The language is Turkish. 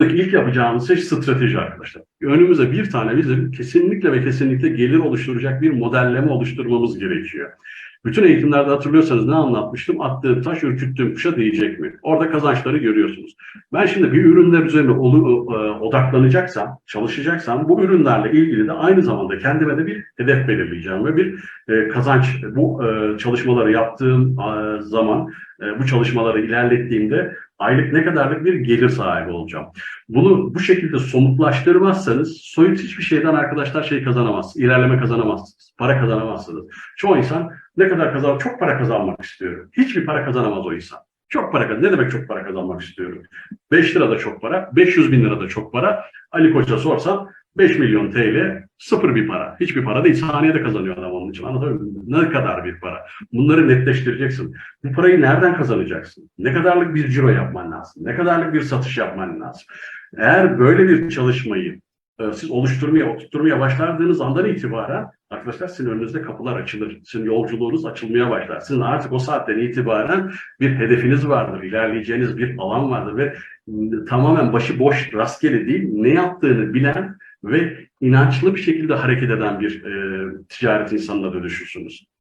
ilk yapacağımız şey strateji arkadaşlar. Önümüze bir tane bizim kesinlikle ve kesinlikle gelir oluşturacak bir modelleme oluşturmamız gerekiyor. Bütün eğitimlerde hatırlıyorsanız ne anlatmıştım? Attığım taş ürküttüğüm kuşa değecek mi? Orada kazançları görüyorsunuz. Ben şimdi bir ürünler üzerine e, odaklanacaksam, çalışacaksam bu ürünlerle ilgili de aynı zamanda kendime de bir hedef belirleyeceğim ve bir e, kazanç bu e, çalışmaları yaptığım zaman bu çalışmaları ilerlettiğimde aylık ne kadarlık bir gelir sahibi olacağım. Bunu bu şekilde somutlaştırmazsanız soyut hiçbir şeyden arkadaşlar şey kazanamazsınız. ilerleme kazanamazsınız. Para kazanamazsınız. Çoğu insan ne kadar kazan çok para kazanmak istiyor. Hiçbir para kazanamaz o insan. Çok para kazan. Ne demek çok para kazanmak istiyorum? 5 lira da çok para, 500 bin lira da çok para. Ali Koç'a sorsam 5 milyon TL sıfır bir para. Hiçbir para değil. Saniyede kazanıyor adam onun için. Anlatabiliyor muyum? Ne kadar bir para? Bunları netleştireceksin. Bu parayı nereden kazanacaksın? Ne kadarlık bir ciro yapman lazım? Ne kadarlık bir satış yapman lazım? Eğer böyle bir çalışmayı e, siz oluşturmaya, oturtmaya başladığınız andan itibaren arkadaşlar sizin önünüzde kapılar açılır. Sizin yolculuğunuz açılmaya başlar. Sizin artık o saatten itibaren bir hedefiniz vardır. ilerleyeceğiniz bir alan vardır ve tamamen başı boş, rastgele değil, ne yaptığını bilen ve inançlı bir şekilde hareket eden bir e, ticaret insanına dönüşürsünüz.